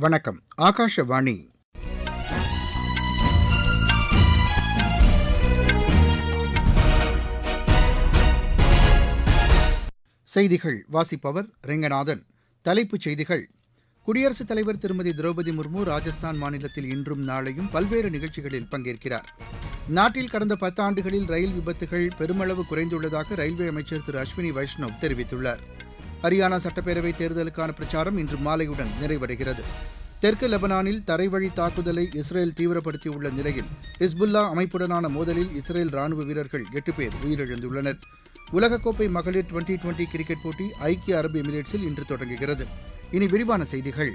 வணக்கம். ஆகாஷவாணி. செய்திகள் வாசிப்பவர் ரெங்கநாதன். தலைப்புச் செய்திகள். குடியரசுத் தலைவர் திருமதி திரௌபதி முர்மு ராஜஸ்தான் மாநிலத்தில் இன்றும் நாளையும் பல்வேறு நிகழ்ச்சிகளில் பங்கேற்கிறார். நாட்டில் கடந்த பத்தாண்டுகளில் ரயில் விபத்துகள் பெருமளவு குறைந்துள்ளதாக ரயில்வே அமைச்சர் திரு அஸ்வினி வைஷ்ணவ் தெரிவித்துள்ளார். ஹரியானா சட்டப்பேரவைத் தேர்தலுக்கான பிரச்சாரம் இன்று மாலையுடன் நிறைவடைகிறது. தெற்கு லெபனானில் தரைவழி தாக்குதலை இஸ்ரேல் தீவிரப்படுத்தியுள்ள நிலையில் ஹிஸ்புல்லா அமைப்புடனான மோதலில் இஸ்ரேல் ராணுவ வீரர்கள் எட்டு பேர் உயிரிழந்துள்ளனர். உலகக்கோப்பை மகளிர் டுவெண்டி டுவெண்டி கிரிக்கெட் போட்டி ஐக்கிய அரபு எமிரேட்ஸில் இன்று தொடங்குகிறது. இனி விரிவான செய்திகள்.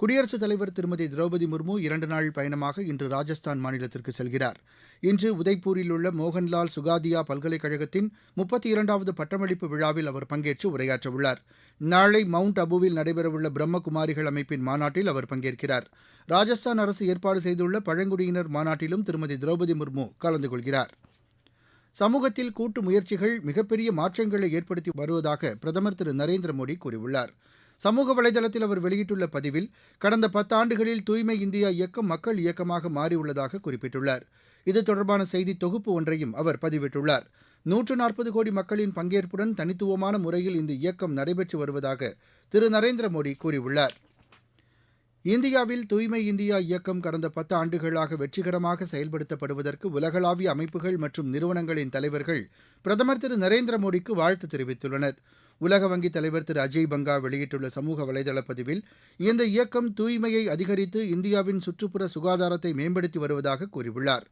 குடியரசுத் தலைவர் திருமதி திரௌபதி முர்மு இரண்டு நாள் பயணமாக இன்று ராஜஸ்தான் மாநிலத்திற்கு செல்கிறார். இன்று உதய்பூரில் உள்ள மோகன்லால் சுகாதியா பல்கலைக்கழகத்தின் முப்பத்தி இரண்டாவது பட்டமளிப்பு விழாவில் அவர் பங்கேற்று உரையாற்றவுள்ளார். நாளை மவுண்ட் அபுவில் நடைபெறவுள்ள பிரம்மகுமாரிகள் அமைப்பின் மாநாட்டில் அவர் பங்கேற்கிறார். ராஜஸ்தான் அரசு ஏற்பாடு செய்துள்ள பழங்குடியினர் மாநாட்டிலும் திருமதி திரௌபதி முர்மு கலந்து கொள்கிறார். சமூகத்தில் கூட்டு முயற்சிகள் மிகப்பெரிய மாற்றங்களை ஏற்படுத்தி வருவதாக பிரதமர் திரு நரேந்திர மோடி கூறியுள்ளார். சமூக வலைதளத்தில் அவர் வெளியிட்டுள்ள பதிவில் கடந்த பத்தாண்டுகளில் தூய்மை இந்தியா இயக்கம் மக்கள் இயக்கமாக மாறியுள்ளதாக குறிப்பிட்டுள்ளார். இது தொடர்பான செய்தி தொகுப்பு ஒன்றையும் அவர் பதிவிட்டுள்ளார். நூற்று நாற்பது கோடி மக்களின் பங்கேற்புடன் தனித்துவமான முறையில் இந்த இயக்கம் நடைபெற்று வருவதாக திரு. நரேந்திர மோடி கூறியுள்ளார். இந்தியாவில் தூய்மை இந்தியா இயக்கம் கடந்த பத்து ஆண்டுகளாக வெற்றிகரமாக செயல்படுத்தப்படுவதற்கு உலகளாவிய அமைப்புகள் மற்றும் நிறுவனங்களின் தலைவர்கள் பிரதமர் திரு. நரேந்திர மோடிக்கு வாழ்த்து தெரிவித்துள்ளனர். உலக வங்கி தலைவர் திரு அஜய் பங்கா வெளியிட்டுள்ள சமூக வலைதள பதிவில் இந்த இயக்கம் தூய்மையை அதிகரித்து இந்தியாவின் சுற்றுப்புற சுகாதாரத்தை மேம்படுத்தி வருவதாக கூறியுள்ளார்.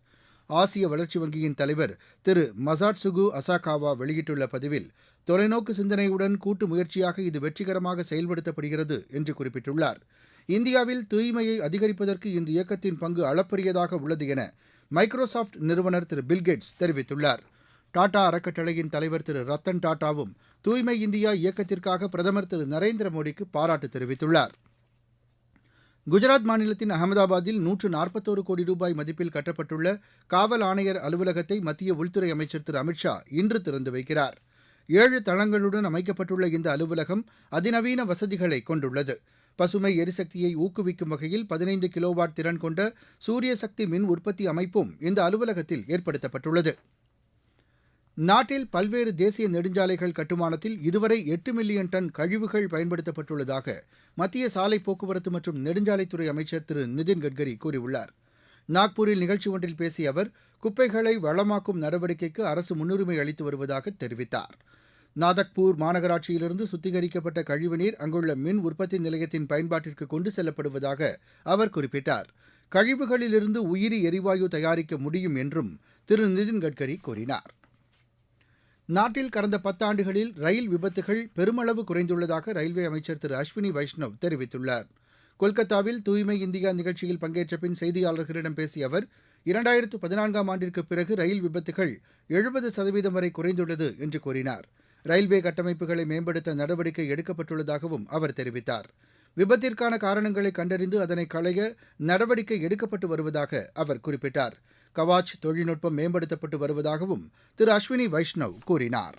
ஆசிய வளர்ச்சி வங்கியின் தலைவர் திரு மசாட்சுகு அசாகாவா வெளியிட்டுள்ள பதிவில் தொலைநோக்கு சிந்தனையுடன் கூட்டு முயற்சியாக இது வெற்றிகரமாக செயல்படுத்தப்படுகிறது என்று குறிப்பிட்டுள்ளார். இந்தியாவில் தூய்மையை அதிகரிப்பதற்கு இந்த இயக்கத்தின் பங்கு அளப்பரியதாக உள்ளது என மைக்ரோசாஃப்ட் நிறுவனர் திரு பில்கேட்ஸ் தெரிவித்துள்ளார். டாடா அறக்கட்டளையின் தலைவர் திரு ரத்தன் டாடாவும் தூய்மை இந்தியா இயக்கத்திற்காக பிரதமர் திரு நரேந்திர மோடிக்கு பாராட்டு தெரிவித்துள்ளார். குஜராத் மாநிலத்தின் அகமதாபாத்தில் நூற்று நாற்பத்தோரு கோடி ரூபாய் மதிப்பில் கட்டப்பட்டுள்ள காவல் ஆணையர் அலுவலகத்தை மத்திய உள்துறை அமைச்சர் திரு அமித்ஷா இன்று திறந்து வைக்கிறார். ஏழு தளங்களுடன் அமைக்கப்பட்டுள்ள இந்த அலுவலகம் அதிநவீன வசதிகளை கொண்டுள்ளது. பசுமை எரிசக்தியை ஊக்குவிக்கும் வகையில் பதினைந்து கிலோவாட் திறன் கொண்ட சூரிய சக்தி மின் உற்பத்தி அமைப்பும் இந்த அலுவலகத்தில் ஏற்படுத்தப்பட்டுள்ளது. நாட்டில் பல்வேறு தேசிய நெடுஞ்சாலைகள் கட்டுமானத்தில் இதுவரை எட்டு மில்லியன் டன் கழிவுகள் பயன்படுத்தப்பட்டுள்ளதாக மத்திய சாலை போக்குவரத்து மற்றும் நெடுஞ்சாலைத்துறை அமைச்சர் திரு நிதின் கட்கரி கூறியுள்ளார். நாக்பூரில் நிகழ்ச்சி ஒன்றில் பேசிய அவர் குப்பைகளை வளமாக்கும் நடவடிக்கைக்கு அரசு முன்னுரிமை அளித்து வருவதாக தெரிவித்தார். நாதக்பூர் மாநகராட்சியிலிருந்து சுத்திகரிக்கப்பட்ட கழிவுநீர் அங்குள்ள மின் உற்பத்தி நிலையத்தின் பயன்பாட்டிற்கு கொண்டு செல்லப்படுவதாக அவர் குறிப்பிட்டார். கழிவுகளிலிருந்து உயிரி எரிவாயு தயாரிக்க முடியும் என்றும் திரு நிதின் கட்கரி கூறினார். நாட்டில் கடந்த பத்தாண்டுகளில் ரயில் விபத்துகள் பெருமளவு குறைந்துள்ளதாக ரயில்வே அமைச்சர் திரு அஸ்வினி வைஷ்ணவ் தெரிவித்துள்ளார். கொல்கத்தாவில் தூய்மை இந்தியா நிகழ்ச்சியில் பங்கேற்ற பின் செய்தியாளர்களிடம் பேசிய அவர் இரண்டாயிரத்து பதினான்காம் ஆண்டிற்கு பிறகு ரயில் விபத்துகள் எழுபது சதவீதம் வரை குறைந்துள்ளது என்று கூறினார். ரயில்வே கட்டமைப்புகளை மேம்படுத்த நடவடிக்கை எடுக்கப்பட்டுள்ளதாகவும் அவர் தெரிவித்தார். விபத்திற்கான காரணங்களை கண்டறிந்து அதனை களைய நடவடிக்கை எடுக்கப்பட்டு வருவதாக அவர் குறிப்பிட்டார். கவாச் தொழில்நுட்பம் மேம்படுத்தப்பட்டு வருவதாகவும் திரு அஸ்வினி வைஷ்ணவ் கூறினார்.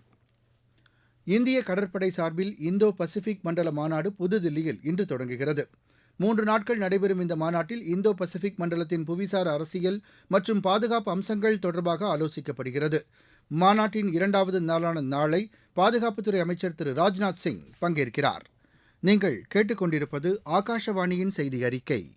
இந்திய கடற்படை சார்பில் இந்தோ பசிபிக் மண்டல மாநாடு புதுதில்லியில் இன்று தொடங்குகிறது. மூன்று நாட்கள் நடைபெறும் இந்த மாநாட்டில் இந்தோ பசிபிக் மண்டலத்தின் புவிசார் அரசியல் மற்றும் பாதுகாப்பு அம்சங்கள் தொடர்பாக ஆலோசிக்கப்படுகிறது. மாநாட்டின் இரண்டாவது நாளான நாளை பாதுகாப்புத்துறை அமைச்சர் திரு ராஜ்நாத் சிங் பங்கேற்கிறார். நீங்கள் கேட்டுக்கொண்டிருப்பது ஆகாஷவாணியின் செய்தி அறிக்கை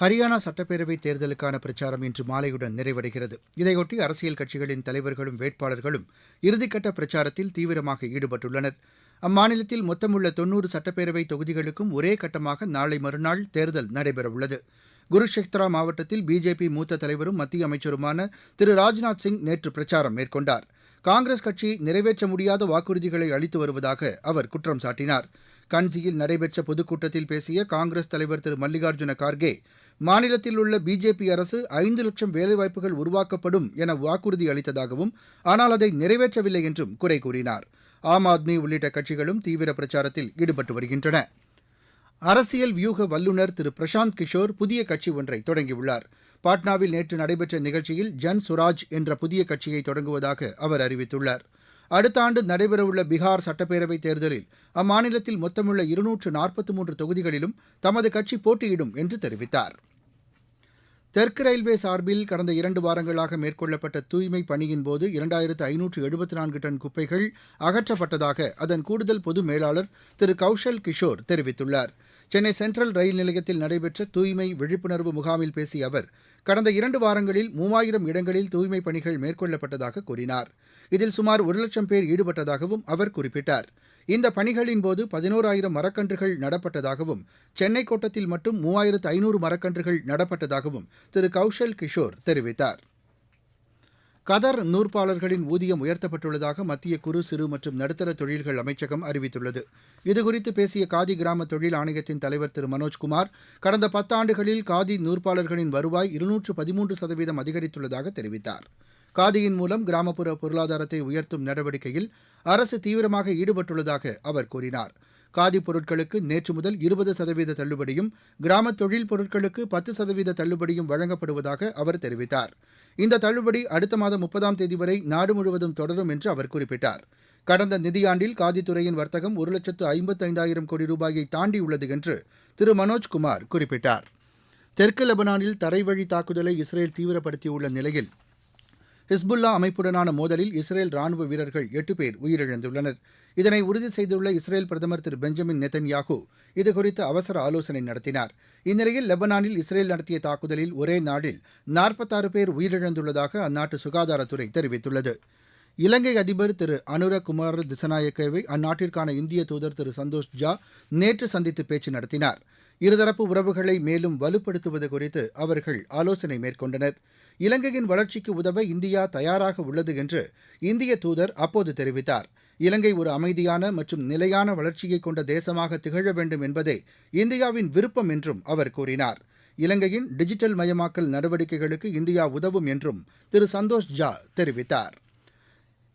ஹரியானா சட்டப்பேரவைத் தேர்தலுக்கான பிரச்சாரம் இன்று மாலையுடன் நிறைவடைகிறது. இதையொட்டி அரசியல் கட்சிகளின் தலைவர்களும் வேட்பாளர்களும் இறுதிக்கட்ட பிரச்சாரத்தில் தீவிரமாக ஈடுபட்டுள்ளனர். அம்மாநிலத்தில் மொத்தமுள்ள தொன்னூறு சட்டப்பேரவை தொகுதிகளுக்கும் ஒரே கட்டமாக நாளை மறுநாள் தேர்தல் நடைபெறவுள்ளது. குருஷேத்ரா மாவட்டத்தில் பிஜேபி மூத்த தலைவரும் மத்திய அமைச்சருமான திரு ராஜ்நாத் சிங் நேற்று பிரச்சாரம் மேற்கொண்டார். காங்கிரஸ் கட்சி நிறைவேற்ற முடியாத வாக்குறுதிகளை அளித்து வருவதாக அவர் குற்றம் சாட்டினார். கன்சியில் நடைபெற்ற பொதுக்கூட்டத்தில் பேசிய காங்கிரஸ் தலைவர் திரு மல்லிகார்ஜுன கார்கே மாநிலத்தில் உள்ள பிஜேபி அரசு ஐந்து லட்சம் வேலைவாய்ப்புகள் உருவாக்கப்படும் என வாக்குறுதி அளித்ததாகவும் ஆனால் அதை நிறைவேற்றவில்லை என்றும் குறை கூறினார். ஆம் ஆத்மி உள்ளிட்ட கட்சிகளும் தீவிர பிரச்சாரத்தில் ஈடுபட்டு வருகின்றன. அரசியல் வியூக வல்லுநர் திரு பிரசாந்த் கிஷோர் புதிய கட்சி ஒன்றை தொடங்கியுள்ளார். பாட்னாவில் நேற்று நடைபெற்ற நிகழ்ச்சியில் ஜன் சுராஜ் என்ற புதிய கட்சியை தொடங்குவதாக அவர் அறிவித்துள்ளார். அடுத்த ஆண்டு நடைபெறவுள்ள பீகார் சட்டப்பேரவைத் தேர்தலில் அம்மாநிலத்தில் மொத்தமுள்ள இருநூற்று நாற்பத்தி மூன்று தொகுதிகளிலும் தமது கட்சி போட்டியிடும் என்று தெரிவித்தார். தெற்கு ரயில்வே சார்பில் கடந்த இரண்டு வாரங்களாக மேற்கொள்ளப்பட்ட தூய்மை பணியின்போது இரண்டாயிரத்து ஐநூற்று எழுபத்தி நான்கு டன் குப்பைகள் அகற்றப்பட்டதாக அதன் கூடுதல் பொது மேலாளர் திரு கௌஷல் கிஷோர் தெரிவித்துள்ளார். சென்னை சென்ட்ரல் ரயில் நிலையத்தில் நடைபெற்ற தூய்மை விழிப்புணர்வு முகாமில் பேசிய அவர் கடந்த இரண்டு வாரங்களில் மூவாயிரம் இடங்களில் தூய்மை பணிகள் மேற்கொள்ளப்பட்டதாக கூறினார். இதில் சுமார் ஒரு லட்சம் பேர் ஈடுபட்டதாகவும் அவர் குறிப்பிட்டார். இந்த பணிகளின் போது பதினோராயிரம் மரக்கன்றுகள் நடப்பட்டதாகவும் சென்னை கோட்டத்தில் மட்டும் மூவாயிரத்து ஐநூறு மரக்கன்றுகள் நடப்பட்டதாகவும் திரு. கௌஷல் கிஷோர் தெரிவித்தார். கதர் நூற்பாளர்களின் ஊதியம் உயர்த்தப்பட்டுள்ளதாக மத்திய குறு சிறு மற்றும் நடுத்தர தொழில்கள் அமைச்சகம் அறிவித்துள்ளது. இதுகுறித்து பேசிய காதி கிராம தொழில் ஆணையத்தின் தலைவர் திரு. மனோஜ்குமார் கடந்த பத்தாண்டுகளில் காதி நூற்பாளர்களின் வருவாய் இருநூற்று பதிமூன்று சதவீதம் அதிகரித்துள்ளதாக தெரிவித்தார். காதியின் மூலம் கிராமப்புற பொருளாதாரத்தை உயர்த்தும் நடவடிக்கையில் அரசு தீவிரமாக ஈடுபட்டுள்ளதாக அவர் கூறினார். காதி பொருட்களுக்கு நேற்று முதல் இருபது சதவீத தள்ளுபடியும் கிராம தொழில் பொருட்களுக்கு பத்து சதவீத தள்ளுபடியும் வழங்கப்படுவதாக அவர் தெரிவித்தார். இந்த தள்ளுபடி அடுத்த மாதம் முப்பதாம் தேதி வரை நாடு முழுவதும் தொடரும் என்று அவர் குறிப்பிட்டார். கடந்த நிதியாண்டில் காதித்துறையின் வர்த்தகம் ஒரு லட்சத்து ஐம்பத்தைந்தாயிரம் கோடி ரூபாயை தாண்டியுள்ளது என்று திரு மனோஜ்குமார் குறிப்பிட்டார். தெற்கு லெபனானில் தரைவழி தாக்குதலை இஸ்ரேல் தீவிரப்படுத்தியுள்ள நிலையில் ஹிஸ்புல்லா அமைப்புடனான மோதலில் இஸ்ரேல் ராணுவ வீரர்கள் எட்டு பேர் உயிரிழந்துள்ளனர். இதனை உறுதி செய்துள்ள இஸ்ரேல் பிரதமர் திரு பெஞ்சமின் நெத்தன்யாகு இதுகுறித்து அவசர ஆலோசனை நடத்தினார். இந்நிலையில் லெபனானில் இஸ்ரேல் நடத்திய தாக்குதலில் ஒரே நாளில் நாற்பத்தாறு பேர் உயிரிழந்துள்ளதாக அந்நாட்டு சுகாதாரத்துறை தெரிவித்துள்ளது. இலங்கை அதிபர் திரு அனுர குமார் திசநாயக்கவை அந்நாட்டிற்கான இந்திய தூதர் திரு சந்தோஷ் ஜா நேற்று சந்தித்து பேச்சு நடத்தினார். இருதரப்பு உறவுகளை மேலும் வலுப்படுத்துவது குறித்து அவர்கள் ஆலோசனை மேற்கொண்டனர். இலங்கையின் வளர்ச்சிக்கு உதவ இந்தியா தயாராக உள்ளது என்று இந்திய தூதர் அப்போது தெரிவித்தார். இலங்கை ஒரு அமைதியான மற்றும் நிலையான வளர்ச்சியை கொண்ட தேசமாக திகழ வேண்டும் என்பதே இந்தியாவின் விருப்பம் என்றும் அவர் கூறினார். இலங்கையின் டிஜிட்டல் மயமாக்கல் நடவடிக்கைகளுக்கு இந்தியா உதவும் என்றும் திரு சந்தோஷ் ஜா தெரிவித்தார்.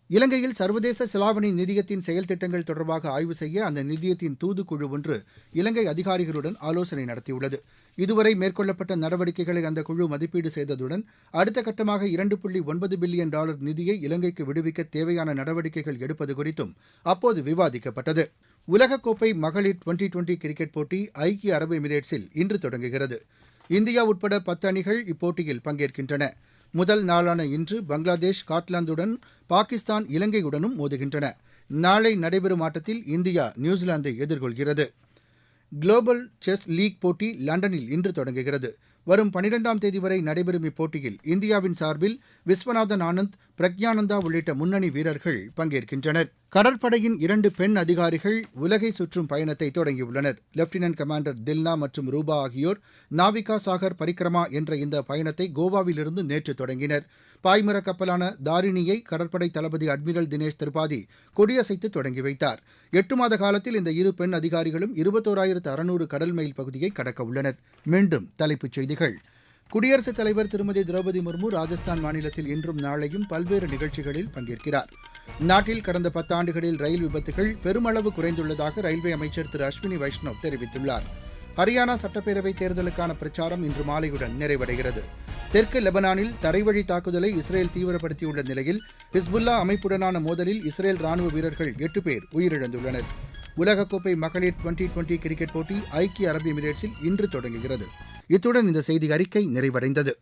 இலங்கையில் சர்வதேச செலாவணி நிதியத்தின் செயல் திட்டங்கள் தொடர்பாக ஆய்வு செய்ய அந்த நிதியத்தின் தூதுக்குழு ஒன்று இலங்கை அதிகாரிகளுடன் ஆலோசனை நடத்தியுள்ளது. இதுவரை மேற்கொள்ளப்பட்ட நடவடிக்கைகளை அந்த குழு மதிப்பீடு செய்ததுடன் அடுத்த கட்டமாக இரண்டு புள்ளி ஒன்பது பில்லியன் டாலர் நிதியை இலங்கைக்கு விடுவிக்க தேவையான நடவடிக்கைகள் எடுப்பது குறித்தும் அப்போது விவாதிக்கப்பட்டது. உலகக்கோப்பை மகளிர் டுவெண்டி டுவெண்டி கிரிக்கெட் போட்டி ஐக்கிய அரபு எமிரேட்ஸில் இன்று தொடங்குகிறது. இந்தியா உட்பட பத்து அணிகள் இப்போட்டியில் பங்கேற்கின்றன. முதல் நாளான இன்று பங்களாதேஷ் ஸ்காட்லாந்துடன் பாகிஸ்தான் இலங்கையுடனும் மோதுகின்றன. நாளை நடைபெறும் ஆட்டத்தில் இந்தியா நியூசிலாந்தை எதிர்கொள்கிறது. குளோபல் செஸ் லீக் போட்டி லண்டனில் இன்று தொடங்குகிறது. வரும் பனிரெண்டாம் தேதி வரை நடைபெறும் இப்போட்டியில் இந்தியாவின் சார்பில் விஸ்வநாதன் ஆனந்த் பிரக்யானந்தா உள்ளிட்ட முன்னணி வீரர்கள் பங்கேற்கின்றனர். கடற்படையின் இரண்டு பெண் அதிகாரிகள் உலகை சுற்றும் பயணத்தை தொடங்கியுள்ளனர். லெப்டினன்ட் கமாண்டர் தில்னா மற்றும் ரூபா ஆகியோர் நாவிகா சாகர் பரிக்ரமா என்ற இந்த பயணத்தை கோவாவிலிருந்து நேற்று தொடங்கினர். பாய்மரக் கப்பலான தாரிணியை கடற்படை தளபதி அட்மிரல் தினேஷ் திரிபாதி கொடியசைத்து தொடங்கி வைத்தார். எட்டு மாத காலத்தில் இந்த இரு பெண் அதிகாரிகளும் இருபத்தோராயிரத்து அறுநூறு கடல் மைல் பகுதியை கடக்க உள்ளனர். மீண்டும் தலைப்புச் செய்திகள். குடியரசுத் தலைவர் திருமதி திரௌபதி முர்மு ராஜஸ்தான் மாநிலத்தில் இன்றும் நாளையும் பல்வேறு நிகழ்ச்சிகளில் பங்கேற்கிறார். நாட்டில் கடந்த பத்தாண்டுகளில் ரயில் விபத்துகள் பெருமளவு குறைந்துள்ளதாக ரயில்வே அமைச்சர் திரு அஸ்வினி வைஷ்ணவ் தெரிவித்துள்ளார். ஹரியானா சட்டப்பேரவை தேர்தலுக்கான பிரச்சாரம் இன்று மாலையுடன் நிறைவடைகிறது. தெற்கு லெபனானில் தரைவழி தாக்குதலை இஸ்ரேல் தீவிரப்படுத்தியுள்ள நிலையில் ஹிஸ்புல்லா அமைப்புடனான மோதலில் இஸ்ரேல் ராணுவ வீரர்கள் எட்டு பேர் உயிரிழந்துள்ளனர். உலகக்கோப்பை மகளிர் டுவெண்டி டுவெண்டி கிரிக்கெட் போட்டி ஐக்கிய அரபு எமிரேட்ஸில் இன்று தொடங்குகிறது. இத்துடன் இந்த செய்தி அறிக்கை நிறைவடைந்தது.